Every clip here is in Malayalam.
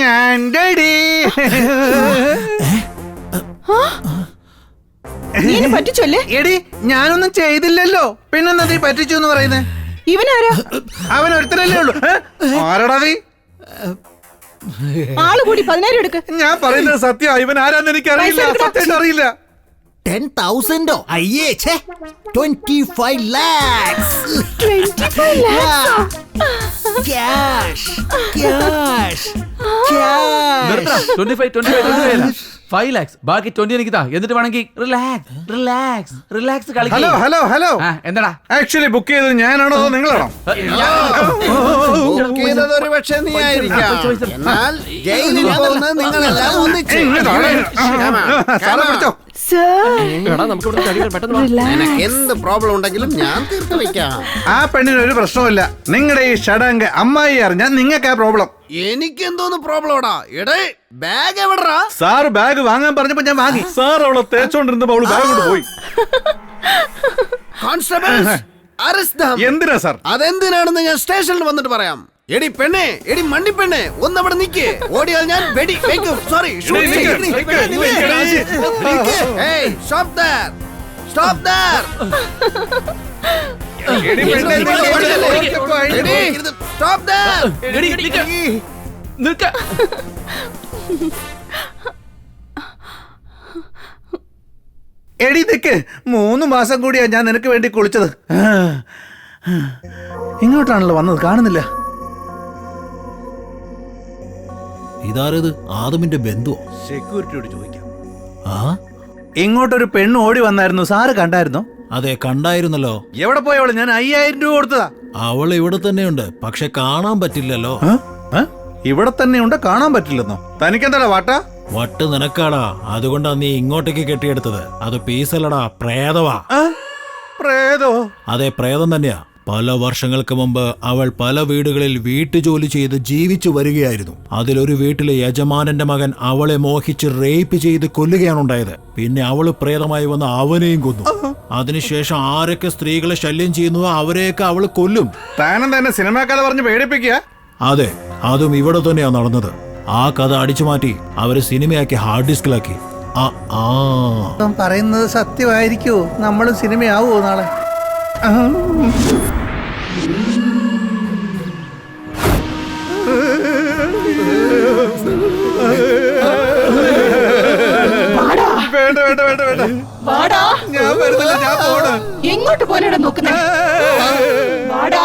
ഞാൻ ഡെഡി നീ എന്നെ പറ്റിച്ചല്ലേ എടി ഞാനൊന്നും ചെയ്തില്ലല്ലോ. പിന്നെന്താ നീ പറ്റിച്ചു എന്ന് പറയുന്നേ? ഇവനാരാ? അവൻ ഒരുത്തരല്ലേ ഉള്ളൂ. ഏ? ആരെടാ നീ? ആൾ കൂടി പതിനായിരം എടുക്ക്. ഞാൻ പറയുന്നത് സത്യം. ഇവൻ ആരാന്ന് എനിക്ക് അറിയില്ല സത്യം അറിയില്ല. ടെൻ തൗസൻഡോ അയ്യേ ഛേ twenty five lakhs cash cash five lakhs ബാക്കി ട്വന്റി എനിക്ക് താ എന്നിട്ട് വേണമെങ്കിൽ relax relax relax hello hello hello എന്താടാ ആക്ച്വലി ബുക്ക് ചെയ്തത് ഞാനാണോ അതോ നിങ്ങളാണോ ബുക്ക് ചെയ്തത് ഒരു പക്ഷേ നീ ആയിരിക്കാം എന്നാൽ ജയിലിൽ പോകുന്നത് നിങ്ങളെല്ലാം ഒന്നിച്ച് പിടിച്ചോ സർ നിനക്ക് എന്ത് പ്രോബ്ലം ഉണ്ടെങ്കിലും ഞാൻ തീർത്ത് വെക്കാം. ആ പെണ്ണിന് ഒരു പ്രശ്നവുമില്ല. നിങ്ങളുടെ ഈ ഷടങ്ക് അമ്മായി അറിഞ്ഞാൽ നിങ്ങൾക്ക് ആ പ്രോബ്ലം എനിക്ക് എന്തോന്ന് പ്രോബ്ലം എടേ ബാഗ് എവിടാ സാർ ബാഗ് വാങ്ങാൻ പറഞ്ഞപ്പോ ഞാൻ വാങ്ങി. സാർ അവളെ തേച്ചോണ്ടിരുന്നപ്പോ അവൾ ബാഗ് കൊണ്ട് പോയി. കോൺസ്റ്റബിൾ അറസ്റ്റ് എന്തിനാ സാർ? അതെന്തിനാണെന്ന് ഞാൻ സ്റ്റേഷനിൽ വന്നിട്ട് പറയാം. എടി പെണ്ണേ എടി മണ്ടി ഒന്ന് അവിടെ നിക്ക്. ഓടിയാൽ ഞാൻ വെടി വെക്കും. Sorry. Stop there stop there. Stop there നിൽക്ക എടി നിക്ക്. മൂന്ന് മാസം കൂടിയാ ഞാൻ നിനക്ക് വേണ്ടി കുളിച്ചത്. ഇങ്ങോട്ടാണല്ലോ വന്നത്. കാണുന്നില്ല. ഇതാരത്? ആദമിന്റെ ബന്ധുവോ? സെക്യൂരിറ്റിയോട് ചോദിക്കാം. ആ? ഇങ്ങോട്ടൊരു പെണ്ണ് ഓടി വന്നായിരുന്നു. സാറ് കണ്ടായിരുന്നോ? അതെ കണ്ടായിരുന്നല്ലോ. എവിടെ പോയവൾ? ഞാൻ അയ്യായിരം രൂപ കൊടുത്തതാ. അവൾ ഇവിടെ തന്നെയുണ്ട്. പക്ഷെ കാണാൻ പറ്റില്ലല്ലോ? ഇവിടെ തന്നെയുണ്ട് കാണാൻ പറ്റില്ലെന്നോ? തനിക്കെന്താടാ വാട്ട? വട്ട് നിനക്കാടാ. അതുകൊണ്ടാ നീ ഇങ്ങോട്ടേക്ക് കെട്ടിയെടുത്തത്. അത് പീസല്ലടാ. പ്രേതവാ. പ്രേതോ? അതെ പ്രേതം തന്നെയാ. പല വർഷങ്ങൾക്ക് മുമ്പ് അവൾ പല വീടുകളിൽ വീട്ടുജോലി ചെയ്ത് ജീവിച്ചു വരികയായിരുന്നു. അതിലൊരു വീട്ടിലെ യജമാനന്റെ മകൻ അവളെ മോഹിച്ച് റേപ്പ് ചെയ്ത് കൊല്ലുകയാണ് ഉണ്ടായത് പിന്നെ അവൾ പ്രേതമായി വന്ന് അവനെയും കൊന്നു. അതിനുശേഷം ആരൊക്കെ സ്ത്രീകളെ ശല്യം ചെയ്യുന്നു അവരെയൊക്കെ അവൾ കൊല്ലും. താനും തന്നെ സിനിമാക്കാല പറഞ്ഞ് പേടിപ്പിക്കുക? അതെ അതും ഇവിടെ തന്നെയാ നടന്നത്. ആ കഥ അടിച്ചു മാറ്റി അവർ സിനിമയാക്കി ഹാർഡ് ഡിസ്കിലാക്കി. ആ ആ. പറയുന്നത് സത്യമായിരിക്കോ നമ്മളും സിനിമയാവോ നാളെ? വേണ്ട വേണ്ട വേണ്ട വേണ്ട. വാടാ ഞാൻ വരുന്നില്ല ഞാൻ പോണ് എങ്ങോട്ട് പോലെടാ നോക്കുന്നേ? വാടാ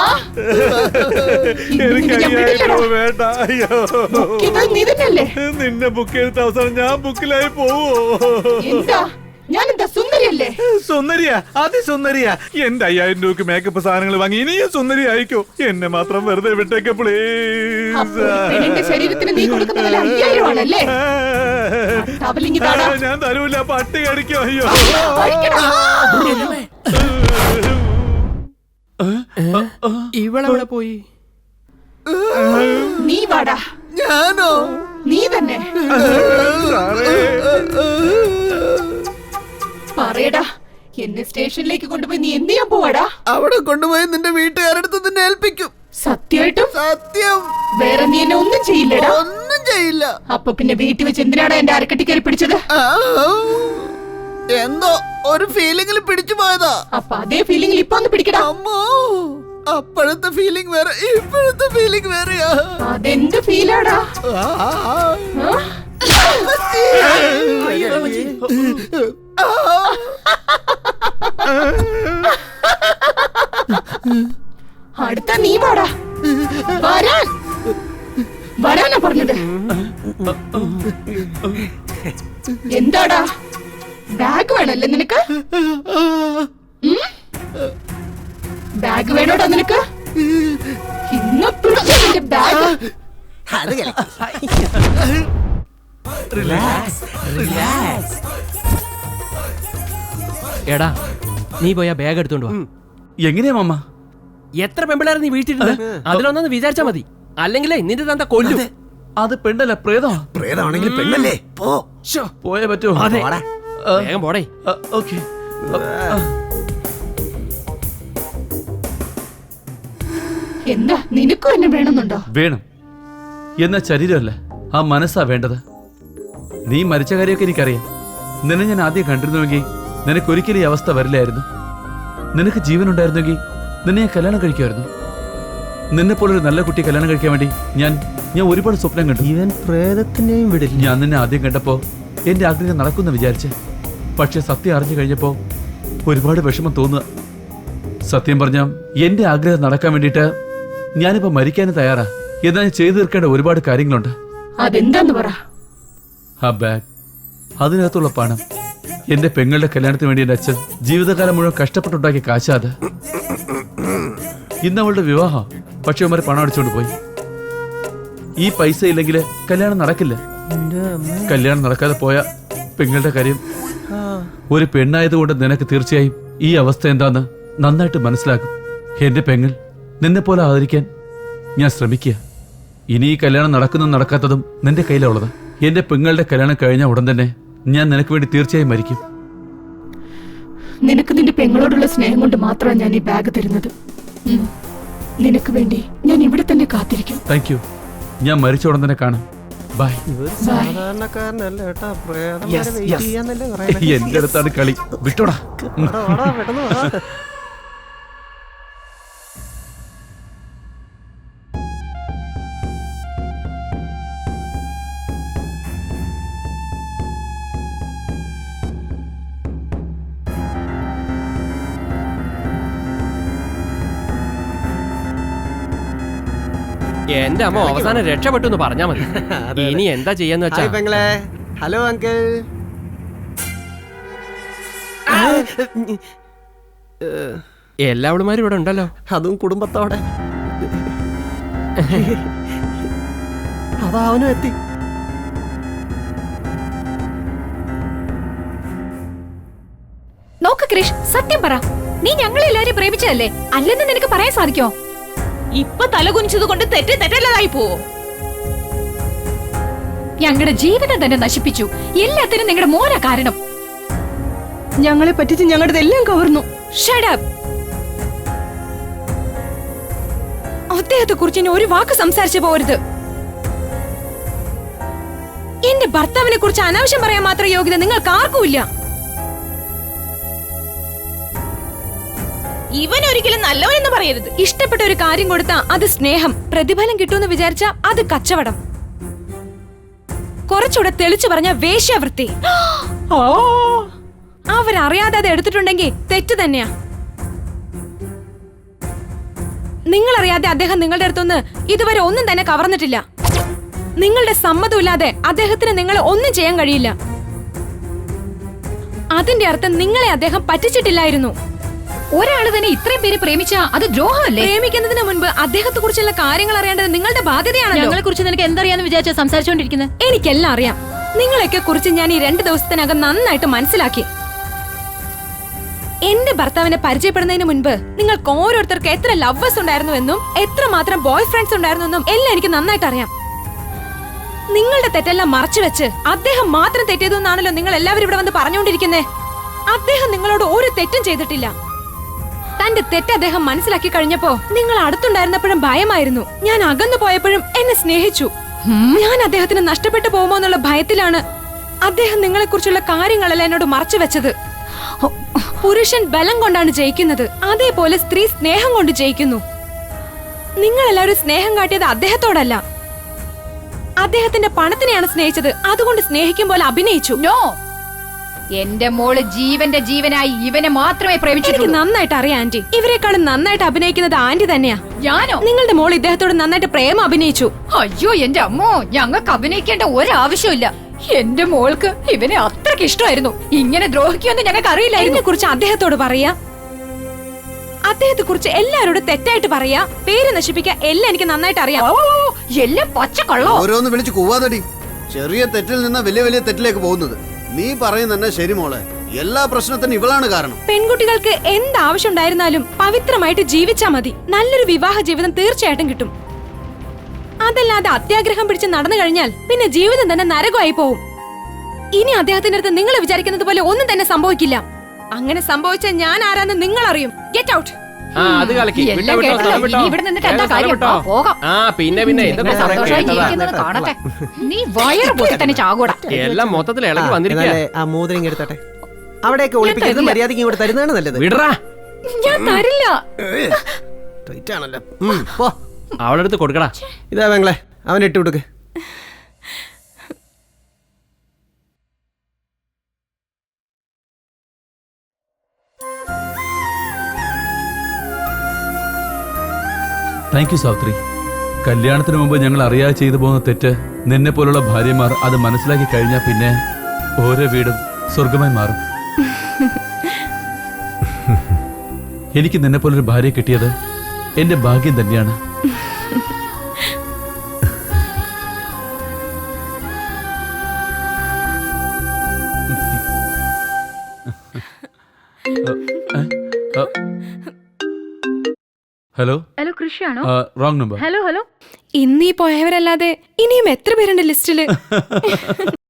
എനിക്ക് അയ്യായിരം. രൂപ വേണ്ട അയ്യോ. ഇത് നീ തന്നെയല്ലേ? നിന്നെ ബുക്ക് ചെയ്ത അവസാനം ഞാൻ ബുക്കിലായി പോവോ. എന്താ? ഞാൻ എന്താ സുന്ദരിയല്ലേ? സുന്ദരിയ അതിസുന്ദരിയ. എന്റെ അയ്യായിരം രൂപക്ക് മേക്കപ്പ് സാധനങ്ങൾ വാങ്ങി ഇനിയും സുന്ദരി ആയിക്കോ. എന്നെ മാത്രം വെറുതെ വിട്ടേക്ക് പ്ലീസ് ശരീരത്തിന് നീ അയ്യായിരം ആണല്ലേ ഞാൻ തരൂല പട്ടി കടിക്കോ അയ്യോ. ഇവളെവിടെ പോയി? നീ വാടാ. ഞാനോ? നീ തന്നെ. പറയടാ എന്നെ സ്റ്റേഷനിലേക്ക് കൊണ്ടുപോയി നീ എന്ത് ചെയ്യാൻ പോവാടാ? അവിടെ കൊണ്ടുപോയി നിന്റെ വീട്ടുകാരടുത്ത് നിന്നെ ഏൽപ്പിക്കും. സത്യമായിട്ടും? സത്യം. വേറെ നീ എന്നെ ഒന്നും ചെയ്യില്ലടാ. ഒന്നും ചെയ്യില്ല. അപ്പൊ പിന്നെ വീട്ടിൽ വെച്ച് എന്തിനാടാ എന്റെ അരക്കെട്ടി കയറി പിടിച്ചത്? എന്തോ ഒരു ഫീലിംഗിൽ പിടിച്ചു പോയതാ. അപ്പൊ അതേ ഫീലിംഗിൽ ഇപ്പൊ ഒന്ന് പിടിക്കടാ. അമ്മോ അപ്പോഴത്തെ ഫീലിംഗ് വേറെ ഇപ്പോഴത്തെ ഫീലിംഗ് വേറെയാ. അതെന്ത് ഫീലാടാ ആ, ആ, ആ. ആ? അടുത്ത നീ വാടാ വരാൻ. വരാനാ പറഞ്ഞത്. എന്താടാ? ബാഗ് വേണല്ലേ നിനക്ക്? ബാഗ് വേണോടാ നിനക്ക്? ഇന്ന് പിടിച്ച ബാഗ്. റിലാക്സ് കളിക്ക്. എടാ നീ പോയാ ബാഗ് എടുത്തോണ്ട് വാ. എങ്ങനെയാ മമ്മ എത്ര പെമ്പിളാരെ നീ വീട്ടിലിരുന്ന്? അതിലൊന്നു വിചാരിച്ചാ മതി. അല്ലെങ്കിലേ നിന്റെ തന്ത കൊല്ലു. അത്. പെണ്ണല്ല പ്രേതോ പ്രേതാണെങ്കിൽ പെണ്ണല്ലേ? പോ. പോയേ പറ്റുമോ അതെ. പോടാ. വേഗം പോടേ. ഓക്കെ. എന്താ? നിനക്കും എന്നെ വേണമെന്നുണ്ടോ? വേണം. എന്നാ ശരീരമല്ല ആ മനസ്സാ വേണ്ടത്. നീ മരിച്ച കാര്യമൊക്കെ എനിക്കറിയാം. നിന്നെ ഞാൻ ആദ്യം കണ്ടിരുന്നുവെങ്കിൽ നിനക്ക് ഒരിക്കലും ഈ അവസ്ഥ വരില്ലായിരുന്നു. നിനക്ക് ജീവൻ ഉണ്ടായിരുന്നെങ്കിൽ നിന്നെ ഞാൻ കല്യാണം കഴിക്കുമായിരുന്നു. നിന്നെ പോലൊരു നല്ല കുട്ടി കല്യാണം കഴിക്കാൻ വേണ്ടി ഞാൻ ഞാൻ ഒരുപാട് സ്വപ്നം കണ്ടു. ഇവൻ പ്രേതത്തിനെയും വിടില്ല. ഞാൻ നിന്നെ ആദ്യം കണ്ടപ്പോ എന്റെ ആഗ്രഹം നടക്കുമെന്ന് വിചാരിച്ച് പക്ഷെ സത്യം അറിഞ്ഞു കഴിഞ്ഞപ്പോ ഒരുപാട് വിഷമം തോന്നുക. സത്യം പറഞ്ഞ എന്റെ ആഗ്രഹം നടക്കാൻ വേണ്ടിയിട്ട് ഞാനിപ്പോ മരിക്കാനും തയ്യാറാ. എന്നാൽ ഞാൻ ചെയ്തു തീർക്കേണ്ട ഒരുപാട് കാര്യങ്ങളുണ്ട്. അതെന്താന്ന് പറ. ആ ബാഗ്. അതിനകത്തുള്ള പണം. എന്റെ പെങ്ങളുടെ കല്യാണത്തിന് വേണ്ടി എന്റെ അച്ഛൻ ജീവിതകാലം മുഴുവൻ കഷ്ടപ്പെട്ടുണ്ടാക്കിയ കാശാത്. ഇന്ന് അവളുടെ വിവാഹം. പക്ഷെ അവന്മാരെ പണം അടിച്ചുകൊണ്ട് പോയി. ഈ പൈസ ഇല്ലെങ്കിൽ കല്യാണം നടക്കില്ല. കല്യാണം നടക്കാതെ പോയ പെങ്ങളുടെ കാര്യം ഒരു പെണ്ണായതുകൊണ്ട് നിനക്ക് തീർച്ചയായും ഈ അവസ്ഥ എന്താന്ന് നന്നായിട്ട് മനസ്സിലാക്കും. എന്റെ പെങ്ങൾ നിന്നെ പോലെ ആദരിക്കാൻ ഞാൻ ശ്രമിക്കുക. ഇനി ഈ കല്യാണം നടക്കുന്നതും നടക്കാത്തതും നിന്റെ കയ്യിലുള്ളത് എന്റെ പെങ്ങളുടെ കല്യാണം കഴിഞ്ഞ ഉടൻ തന്നെ ഞാൻ നിനക്ക് വേണ്ടി തീർച്ചയായും മരിക്കും. നിനക്ക് നിന്റെ പെങ്ങളോടുള്ള സ്നേഹം കൊണ്ട് മാത്രമാണ് ഞാൻ ഈ ബാഗ് തരുന്നത്. നിനക്ക് വേണ്ടി ഞാൻ ഇവിടെ തന്നെ കാത്തിരിക്കും. താങ്ക് യു ഞാൻ മരിച്ച ഉടൻ തന്നെ കാണാം. ബൈ സാധാരണക്കാരനല്ല കേട്ടാ പ്രേതം വെയിറ്റ് ചെയ്യാന്നല്ലേ പറയുന്നത്. എന്റെ അടുത്താണ് കളി. വിട്ടോടാ. പെട്ടെന്ന് എന്റെ അമ്മ അവസാനം രക്ഷപ്പെട്ടു എന്ന് പറഞ്ഞാ മതി. ഇനി എന്താ ചെയ്യാന്ന് വെച്ചാ? പെങ്ങളെ. Hello uncle. എല്ലാവളുമാരും ഇവിടെ ഉണ്ടല്ലോ. അതും കുടുംബത്തോടെ. അതാവനും എത്തി. നോക്ക് ക്രിഷ് സത്യം പറ. നീ ഞങ്ങളെല്ലാരും പ്രേമിച്ചതല്ലേ? അല്ലെന്ന് നിനക്ക് പറയാൻ സാധിക്കോ? ഇപ്പൊ തലകുനിച്ചത് കൊണ്ട് തെറ്റേ തെറ്റല്ലതായി പോവോ ഞങ്ങളുടെ ജീവിതം തന്നെ നശിപ്പിച്ചു. എല്ലാത്തിനും നിങ്ങളുടെ മോന കാരണം. ഞങ്ങളെ പറ്റിച്ച് ഞങ്ങളുടെ എല്ലാം കവർന്നു. ഷഡപ്പ് അദ്ദേഹത്തെ കുറിച്ച് ഇനി ഒരു വാക്ക് സംസാരിച്ചു പോരുത്. എന്റെ ഭർത്താവിനെ കുറിച്ച് അനാവശ്യം പറയാൻ മാത്രം യോഗ്യത നിങ്ങൾക്ക് ആർക്കുമില്ല ഇവൻ ഒരിക്കലും നല്ലവനെന്ന് പറയരുത്. ഇഷ്ടപ്പെട്ട ഒരു കാര്യം കൊടുത്താ അത് സ്നേഹം പ്രതിഫലം കിട്ടുമെന്ന് വിചാരിച്ച അത് കച്ചവടം. കുറച്ചുകൂടെ തെളിച്ചു പറഞ്ഞ വേശ്യാവൃത്തി. ഓ അവരറിയാതെ അത് എടുത്തിട്ടുണ്ടെങ്കിൽ തെറ്റ് തന്നെയാ. നിങ്ങൾ അറിയാതെ അദ്ദേഹം നിങ്ങളുടെ അടുത്തൊന്ന് ഇതുവരെ ഒന്നും തന്നെ കവർന്നിട്ടില്ല. നിങ്ങളുടെ സമ്മതമില്ലാതെ അദ്ദേഹത്തിന് നിങ്ങളെ ഒന്നും ചെയ്യാൻ കഴിയില്ല. അതിന്റെ അർത്ഥം നിങ്ങളെ അദ്ദേഹം പറ്റിച്ചിട്ടില്ലായിരുന്നു. ഒരാൾ തന്നെ ഇത്രയും പേര് പ്രേമിച്ച അത് ദ്രോഹമല്ലേ? പ്രേമിക്കുന്നതിന് മുൻപ് അദ്ദേഹത്തെ കുറിച്ചുള്ള കാര്യങ്ങൾ അറിയേണ്ടത് നിങ്ങളുടെ ബാധ്യതയാണ് ഞങ്ങളെ കുറിച്ച് നിനക്ക് എന്തറിയാന്ന് വിചാരിച്ച സംസാരിച്ചോണ്ടിരിക്കുന്നത് എനിക്കെല്ലാം അറിയാം നിങ്ങളെയൊക്കെ കുറിച്ച് ഞാൻ ഈ രണ്ട് ദിവസത്തിനകം നന്നായിട്ട് മനസ്സിലാക്കി. എന്റെ ഭർത്താവിനെ പരിചയപ്പെടുന്നതിന് മുൻപ് നിങ്ങൾക്ക് ഓരോരുത്തർക്ക് എത്ര ലവേഴ്സ് ഉണ്ടായിരുന്നു എന്നും എത്ര മാത്രം ബോയ് ഫ്രണ്ട്സ് ഉണ്ടായിരുന്നു എന്നും എല്ലാം എനിക്ക് നന്നായിട്ട് അറിയാം. നിങ്ങളുടെ തെറ്റെല്ലാം മറച്ചു വെച്ച് അദ്ദേഹം മാത്രം തെറ്റിയതെന്നാണല്ലോ നിങ്ങൾ എല്ലാവരും ഇവിടെ വന്ന് പറഞ്ഞുകൊണ്ടിരിക്കുന്നേ. അദ്ദേഹം നിങ്ങളോട് ഒരു തെറ്റും ചെയ്തിട്ടില്ല. തന്റെ തെറ്റ് അദ്ദേഹം മനസ്സിലാക്കി കഴിഞ്ഞപ്പോ നിങ്ങൾ അടുത്തുണ്ടായിരുന്നപ്പോഴും ഭയമായിരുന്നു. ഞാൻ അകന്നു പോയപ്പോഴും എന്നെ സ്നേഹിച്ചു. ഞാൻ അദ്ദേഹത്തിന് നഷ്ടപ്പെട്ടു പോകുമോ എന്നുള്ള ഭയത്തിലാണ് അദ്ദേഹം നിങ്ങളെ കുറിച്ചുള്ള കാര്യങ്ങളെല്ലാം എന്നോട് മറച്ചു വെച്ചത്. പുരുഷൻ ബലം കൊണ്ടാണ് ജയിക്കുന്നത്. അതേപോലെ സ്ത്രീ സ്നേഹം കൊണ്ട് ജയിക്കുന്നു. നിങ്ങൾ എല്ലാവരും സ്നേഹം കാട്ടിയത് അദ്ദേഹത്തോടല്ല. അദ്ദേഹത്തിന്റെ പണത്തിനെയാണ് സ്നേഹിച്ചത്. അതുകൊണ്ട് സ്നേഹിക്കും പോലെ അഭിനയിച്ചു. നോ. എന്റെ മോൾ ജീവന്റെ ജീവനായി ഇവനെ മാത്രമേ പ്രേമിച്ചു പ്രേമിച്ചിട്ടുള്ളൂ നന്നായിട്ട് അറിയാം ആന്റി. ഇവരെക്കാളും നന്നായിട്ട് അഭിനയിക്കുന്നത് ആന്റി തന്നെയാ. ഞാനോ? നിങ്ങളുടെ മോൾ ഇദ്ദേഹത്തോട് നന്നായിട്ട് പ്രേമം അഭിനയിച്ചു. അയ്യോ എന്റെ അമ്മോ ഞങ്ങൾക്ക് അഭിനയിക്കേണ്ട ഒരാവശ്യമില്ല എന്റെ മോൾക്ക് ഇവനെ അത്രയ്ക്ക് ഇഷ്ടമായിരുന്നു. ഇങ്ങനെ ദ്രോഹിക്കുമെന്ന് ഞങ്ങൾക്ക് അറിയില്ല എന്നെ കുറിച്ച് അദ്ദേഹത്തോട് പറയാ? അദ്ദേഹത്തെ കുറിച്ച് എല്ലാരോടും തെറ്റായിട്ട് പറയാ? പേര് നശിപ്പിക്കാൻ എല്ലാം എനിക്ക് നന്നായിട്ട് അറിയാം. ഓ, എല്ലാം പച്ചക്കള്ളോ? ഓരോന്ന് വിളിച്ചു കൂവാതടി. ചെറിയ തെറ്റിൽ നിന്ന് വലിയ വലിയ തെറ്റിലേക്ക് പോകുന്നത്. നീ പറയുന്ന ശരി മോളെ. എല്ലാ പ്രശ്നത്തിനും ഇവളാണ് കാരണം. പെൺകുട്ടികൾക്ക് എന്ത് ആവശ്യം ഉണ്ടായിരുന്നാലും പവിത്രമായിട്ട് ജീവിച്ചാ മതി. നല്ലൊരു വിവാഹ ജീവിതം തീർച്ചയായിട്ടും കിട്ടും. അതല്ലാതെ അത്യാഗ്രഹം പിടിച്ച് നടന്നു കഴിഞ്ഞാൽ പിന്നെ ജീവിതം തന്നെ നരകമായി പോവും. ഇനി അദ്ദേഹത്തിന്റെ അടുത്ത് നിങ്ങൾ വിചാരിക്കുന്നത് പോലെ ഒന്നും തന്നെ സംഭവിക്കില്ല. അങ്ങനെ സംഭവിച്ചാൽ ഞാൻ ആരാന്ന് നിങ്ങൾ അറിയും ഗെറ്റ് ഔട്ട് ആ അത് കളിക്ക് വിട്ടോ, എല്ലാം കേട്ടല്ലോ. സ്ഥലം വിട്ടോ. ഇവിടെ നിന്നിട്ട് എന്താ സ്ഥലം കാര്യം വിട്ടോ. ആ, പോകാം. ആ പിന്നെ പിന്നെ ഇതൊക്കെ ഇങ്ങനെ കുറെ സന്തോഷമായി കേട്ടതാ. ജീവിക്കുന്നത് കാണട്ടെ. നീ വയറ് പൊട്ടി തന്നെ ചാകൂടാ എല്ലാം മൊത്തത്തിൽ ഇളകി വന്നിരിക്കുക എന്നാലേ ആ മോതിരം എടുത്തട്ടെ. അവിടെയൊക്കെ ഒളിപ്പിക്കരുത് തരില്ല. മര്യാദയ്ക്ക് ഇങ്ങോട്ട് തരുന്നതാണ് നല്ലത്. വിടറാ. ഞാൻ തരില്ല. ടൈറ്റ് ആണല്ലോ ഉം, പോ. അവളുടെ അടുത്ത് കൊടുക്കടാ. ഇതാ വേങ്ങളെ അവൻ ഇട്ട് കൊടുക്ക്. താങ്ക് യു സാവിത്രി കല്യാണത്തിന് മുമ്പ് ഞങ്ങൾ അറിയാതെ ചെയ്തു പോകുന്ന തെറ്റ് നിന്നെ പോലുള്ള ഭാര്യമാർ അത് മനസ്സിലാക്കി കഴിഞ്ഞാൽ പിന്നെ ഓരോ വീടും സ്വർഗമായി മാറും. എനിക്ക് നിന്നെ പോലൊരു ഭാര്യ കിട്ടിയത് എന്റെ ഭാഗ്യം തന്നെയാണ്. ഹലോ ഹലോ കൃഷിയാണോ റോങ് നമ്പർ ഹലോ ഹലോ ഇന്നീ പോയവരല്ലാതെ ഇനിയും എത്ര പേരുണ്ട് ലിസ്റ്റിൽ?